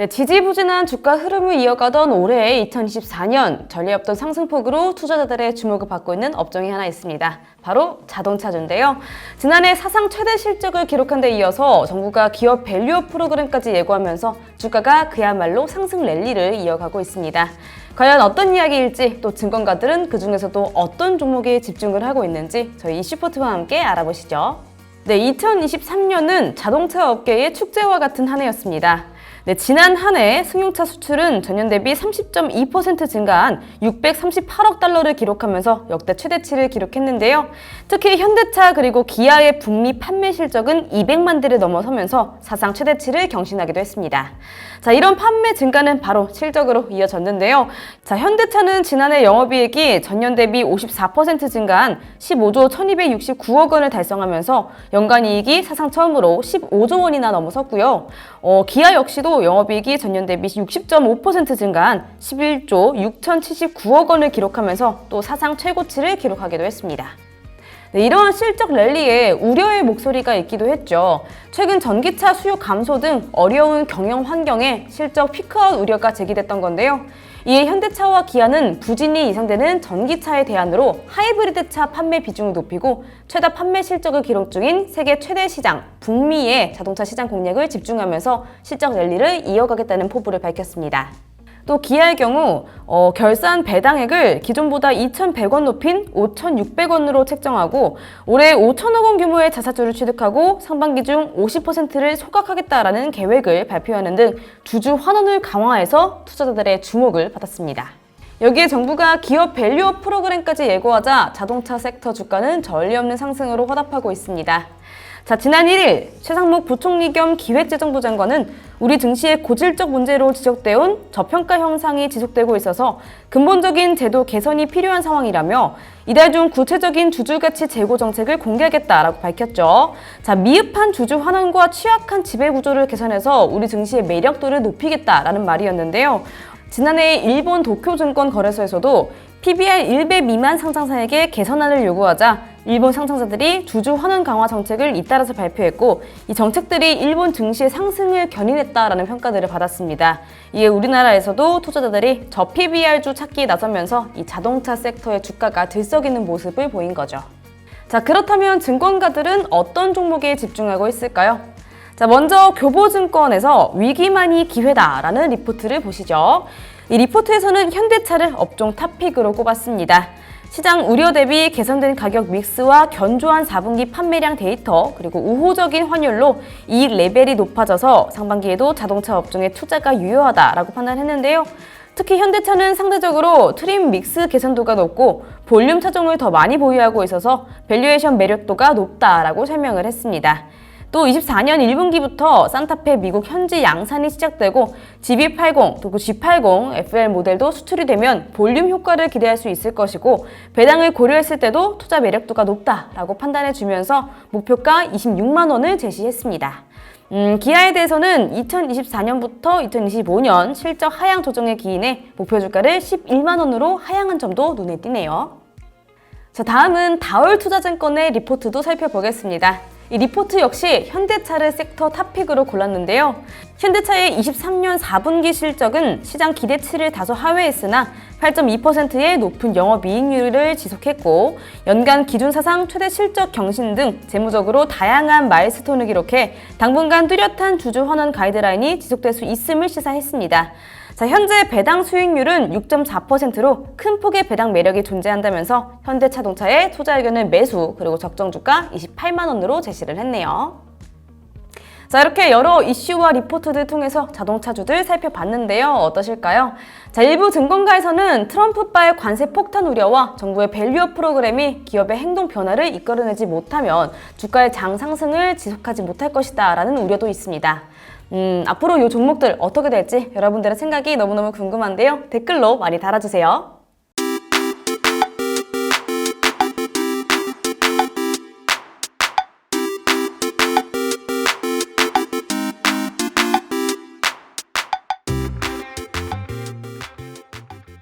네, 지지부진한 주가 흐름을 이어가던 올해 2024년 전례 없던 상승폭으로 투자자들의 주목을 받고 있는 업종이 하나 있습니다. 바로 자동차주인데요. 지난해 사상 최대 실적을 기록한 데 이어서 정부가 기업 밸류업 프로그램까지 예고하면서 주가가 그야말로 상승 랠리를 이어가고 있습니다. 과연 어떤 이야기일지 또 증권가들은 그 중에서도 어떤 종목에 집중을 하고 있는지 저희 이슈포트와 함께 알아보시죠. 네, 2023년은 자동차 업계의 축제와 같은 한 해였습니다. 네, 지난 한 해 승용차 수출은 전년 대비 30.2% 증가한 638억 달러를 기록하면서 역대 최대치를 기록했는데요. 특히 현대차 그리고 기아의 북미 판매 실적은 200만 대를 넘어서면서 사상 최대치를 경신하기도 했습니다. 자, 이런 판매 증가는 바로 실적으로 이어졌는데요. 자, 현대차는 지난해 영업이익이 전년 대비 54% 증가한 15조 1269억 원을 달성하면서 연간 이익이 사상 처음으로 15조 원이나 넘어섰고요. 어, 기아 역시도 영업이익이 전년 대비 60.5% 증가한 11조 6,079억 원을 기록하면서 또 사상 최고치를 기록하기도 했습니다. 네, 이러한 실적 랠리에 우려의 목소리가 있기도 했죠. 최근 전기차 수요 감소 등 어려운 경영 환경에 실적 피크아웃 우려가 제기됐던 건데요. 이에 현대차와 기아는 부진이 예상되는 전기차의 대안으로 하이브리드차 판매 비중을 높이고 최다 판매 실적을 기록 중인 세계 최대 시장 북미의 자동차 시장 공략을 집중하면서 실적 랠리를 이어가겠다는 포부를 밝혔습니다. 또 기아의 경우 어, 결산 배당액을 기존보다 2,100원 높인 5,600원으로 책정하고 올해 5천억 원 규모의 자사주를 취득하고 상반기 중 50%를 소각하겠다라는 계획을 발표하는 등 주주 환원을 강화해서 투자자들의 주목을 받았습니다. 여기에 정부가 기업 밸류업 프로그램까지 예고하자 자동차 섹터 주가는 전례 없는 상승으로 화답하고 있습니다. 자, 지난 1일 최상목 부총리 겸 기획재정부 장관은 우리 증시의 고질적 문제로 지적돼 온 저평가 형상이 지속되고 있어서 근본적인 제도 개선이 필요한 상황이라며 이달 중 구체적인 주주가치 재고 정책을 공개하겠다라고 밝혔죠. 자, 미흡한 주주 환원과 취약한 지배 구조를 개선해서 우리 증시의 매력도를 높이겠다라는 말이었는데요. 지난해 일본 도쿄증권 거래소에서도 PBR 1배 미만 상장사에게 개선안을 요구하자 일본 상장자들이 주주 환원 강화 정책을 잇따라서 발표했고 이 정책들이 일본 증시의 상승을 견인했다라는 평가들을 받았습니다. 이에 우리나라에서도 투자자들이 저 PBR주 찾기에 나서면서 이 자동차 섹터의 주가가 들썩이는 모습을 보인 거죠. 자, 그렇다면 증권가들은 어떤 종목에 집중하고 있을까요? 자, 먼저 교보증권에서 위기만이 기회다라는 리포트를 보시죠. 이 리포트에서는 현대차를 업종 탑픽으로 꼽았습니다. 시장 우려 대비 개선된 가격 믹스와 견조한 4분기 판매량 데이터 그리고 우호적인 환율로 이익 레벨이 높아져서 상반기에도 자동차 업종에 투자가 유효하다라고 판단했는데요. 특히 현대차는 상대적으로 트림 믹스 개선도가 높고 볼륨 차종을 더 많이 보유하고 있어서 밸류에이션 매력도가 높다라고 설명을 했습니다. 또 24년 1분기부터 산타페 미국 현지 양산이 시작되고 GB80 또 G80 FL 모델도 수출이 되면 볼륨 효과를 기대할 수 있을 것이고 배당을 고려했을 때도 투자 매력도가 높다라고 판단해 주면서 목표가 26만 원을 제시했습니다. 음, 기아에 대해서는 2024년부터 2025년 실적 하향 조정에 기인해 목표 주가를 11만 원으로 하향한 점도 눈에 띄네요. 자, 다음은 다올 투자증권의 리포트도 살펴보겠습니다. 이 리포트 역시 현대차를 섹터 탑픽으로 골랐는데요. 현대차의 23년 4분기 실적은 시장 기대치를 다소 하회했으나 8.2%의 높은 영업이익률을 지속했고 연간 기준 사상 최대 실적 경신 등 재무적으로 다양한 마일스톤을 기록해 당분간 뚜렷한 주주 환원 가이드라인이 지속될 수 있음을 시사했습니다. 자, 현재 배당 수익률은 6.4%로 큰 폭의 배당 매력이 존재한다면서 현대차동차의 투자 의견을 매수 그리고 적정 주가 28만 원으로 제시를 했네요. 자, 이렇게 여러 이슈와 리포트들 통해서 자동차주들 살펴봤는데요. 어떠실까요? 자, 일부 증권가에서는 트럼프발 관세 폭탄 우려와 정부의 밸류업 프로그램이 기업의 행동 변화를 이끌어내지 못하면 주가의 장 상승을 지속하지 못할 것이다 라는 우려도 있습니다. 음, 앞으로 이 종목들 어떻게 될지 여러분들의 생각이 너무너무 궁금한데요. 댓글로 많이 달아주세요.